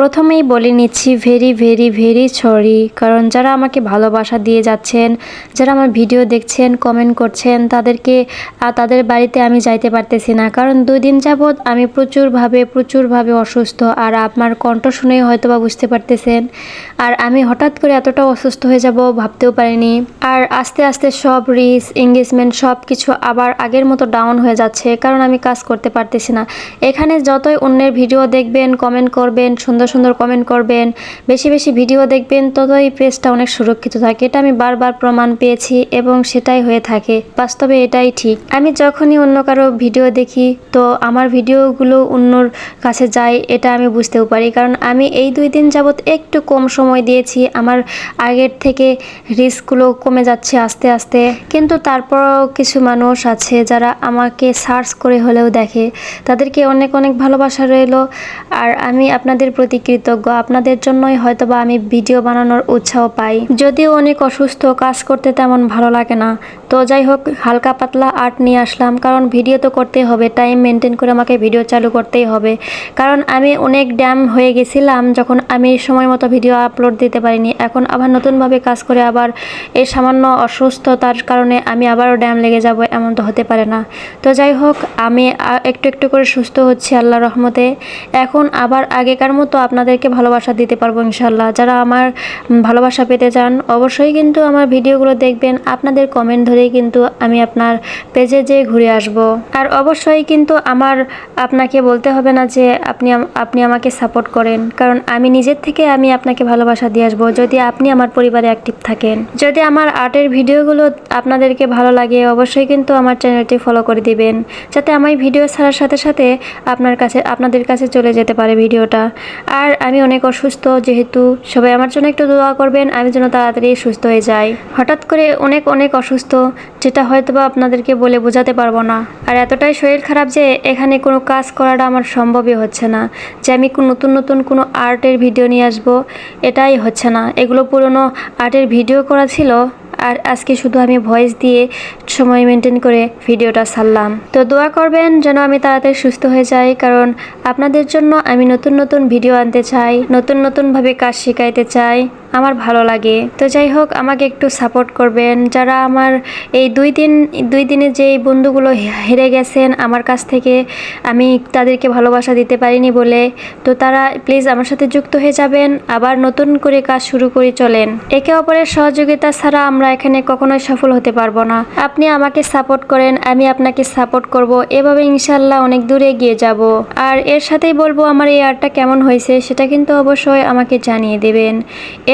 প্রথমেই বলে নিচ্ছি, ভেরি ভেরি ভেরি সরি। কারণ যারা আমাকে ভালোবাসা দিয়ে যাচ্ছেন, যারা আমার ভিডিও দেখছেন কমেন্ট করছেন, তাদেরকে তাদের বাড়িতে আমি যাইতে পারতেছি না। কারণ দুই দিন যাবৎ আমি প্রচুরভাবে প্রচুরভাবে অসুস্থ। আর আপনার কণ্ঠ শুনে হয়তো বা বুঝতে পারতেছেন। আর আমি হঠাৎ করে এতটা অসুস্থ হয়ে যাব ভাবতেও পারিনি। আর আস্তে আস্তে সব রিস এঙ্গেজমেন্ট সব কিছু আবার আগের মতো ডাউন হয়ে যাচ্ছে। কারণ আমি কাজ করতে পারতেছি না। এখানে যতই অন্যের ভিডিও দেখবেন কমেন্ট করবেন, সুন্দর সুন্দর কমেন্ট করবেন, বেশি বেশি ভিডিও দেখবেন, ততই পেজটা অনেক সুরক্ষিত থাকে। এটা আমি বারবার প্রমাণ পেয়েছি এবং সেটাই হয়ে থাকে। বাস্তবে এটাই ঠিক। আমি যখনই অন্য কারও ভিডিও দেখি, তো আমার ভিডিওগুলো অন্যর কাছে যায়, এটা আমি বুঝতেও পারি। কারণ আমি এই দুই দিন যাবৎ একটু কম সময় দিয়েছি, আমার আগের থেকে রিস্কগুলো কমে যাচ্ছে আস্তে আস্তে। কিন্তু তারপরও কিছু মানুষ আছে যারা আমাকে সার্চ করে হলেও দেখে। তাদেরকে অনেক অনেক ভালোবাসা রইল। আর আমি আপনাদের প্রতি কৃতজ্ঞ। আপনাদের জন্যই হয়তোবা আমি ভিডিও বানানোর উৎসাহ পাই। যদিও অনেক অসুস্থ, কাজ করতে তেমন ভালো লাগে না। তো যাই হোক, হালকা পাতলা আর্ট নিয়ে আসলাম। কারণ ভিডিও তো করতেই হবে, টাইম মেনটেন করে আমাকে ভিডিও চালু করতেই হবে। কারণ আমি অনেক ড্যাম হয়ে গেছিলাম যখন আমি সময় মতো ভিডিও আপলোড দিতে পারিনি। এখন আবার নতুনভাবে কাজ করে আবার এই সামান্য অসুস্থতার কারণে আমি আবারও ড্যাম লেগে যাব, এমন তো হতে পারে না। তো যাই হোক, আমি একটু একটু করে সুস্থ হচ্ছি আল্লাহ রহমতে। এখন আবার আগেকার মতো আপনাদেরকে ভালোবাসা দিতে পারব ইনশাল্লাহ যারা আমার ভালোবাসা পেতে চান, অবশ্যই কিন্তু আমার ভিডিওগুলো দেখবেন। আপনাদের কমেন্ট ধরেই কিন্তু আমি আপনার পেজে যেয়ে ঘুরে আসব। আর অবশ্যই কিন্তু আমার আপনাকে বলতে হবে না যে আপনি আপনি আমাকে সাপোর্ট করেন। কারণ আমি নিজের থেকে আমি আপনাকে ভালোবাসা দিয়ে আসব, যদি আপনি আমার পরিবারে অ্যাক্টিভ থাকেন। যদি আমার আর্টের ভিডিওগুলো আপনাদেরকে ভালো লাগে, অবশ্যই কিন্তু আমার চ্যানেলটি ফলো করে দিবেন। যাতে আমার ভিডিও ছাড়ার সাথে সাথে আপনার কাছে, আপনাদের কাছে চলে যেতে পারে ভিডিওটা। আর আমি অনেক অসুস্থ, যেহেতু সবাই আমার জন্য একটু দোয়া করবেন, আমি যেন তাড়াতাড়ি সুস্থ হয়ে যাই। হঠাৎ করে অনেক অনেক অসুস্থ, যেটা হয়তো বা আপনাদেরকে বলে বোঝাতে পারব না। আর এতটাই শরীর খারাপ যে এখানে কোনো কাজ করাটা আমার সম্ভবই হচ্ছে না, যে আমি নতুন নতুন কোনো আর্টের ভিডিও নিয়ে আসব, এটাই হচ্ছে না। এগুলো পুরনো আর্টের ভিডিও করা ছিল আর আজকে শুধু আমি ভয়েস দিয়ে সময় মেনটেন করে ভিডিওটা সারলাম তো দোয়া করবেন যেন আমি তাড়াতাড়ি সুস্থ হয়ে যাই, কারণ আপনাদের জন্য আমি নতুন নতুন ভিডিও আনতে চাই, নতুন নতুনভাবে কাজ শেখাইতে চাই। আমার ভালো লাগে। তো যাই হোক, আমাকে একটু সাপোর্ট করবেন। যারা আমার এই দুই দিন, দুই দিনে যে বন্ধুগুলো হেরে গেছেন, আমার কাছ থেকে আমি তাদেরকে ভালোবাসা দিতে পারিনি বলে, তো তারা প্লিজ আমার সাথে যুক্ত হয়ে যাবেন, আবার নতুন করে কাজ শুরু করে চলেন। একে অপরের সহযোগিতা ছাড়া আমরা এখানে কখনোই সফল হতে পারব না। আপনি আমাকে সাপোর্ট করেন, আমি আপনাকে সাপোর্ট করব, এভাবে ইনশাল্লাহ অনেক দূরে এগিয়ে যাব। আর এর সাথেই বলব, আমার এই আর্টটা কেমন হয়েছে, সেটা কিন্তু অবশ্যই আমাকে জানিয়ে দেবেন।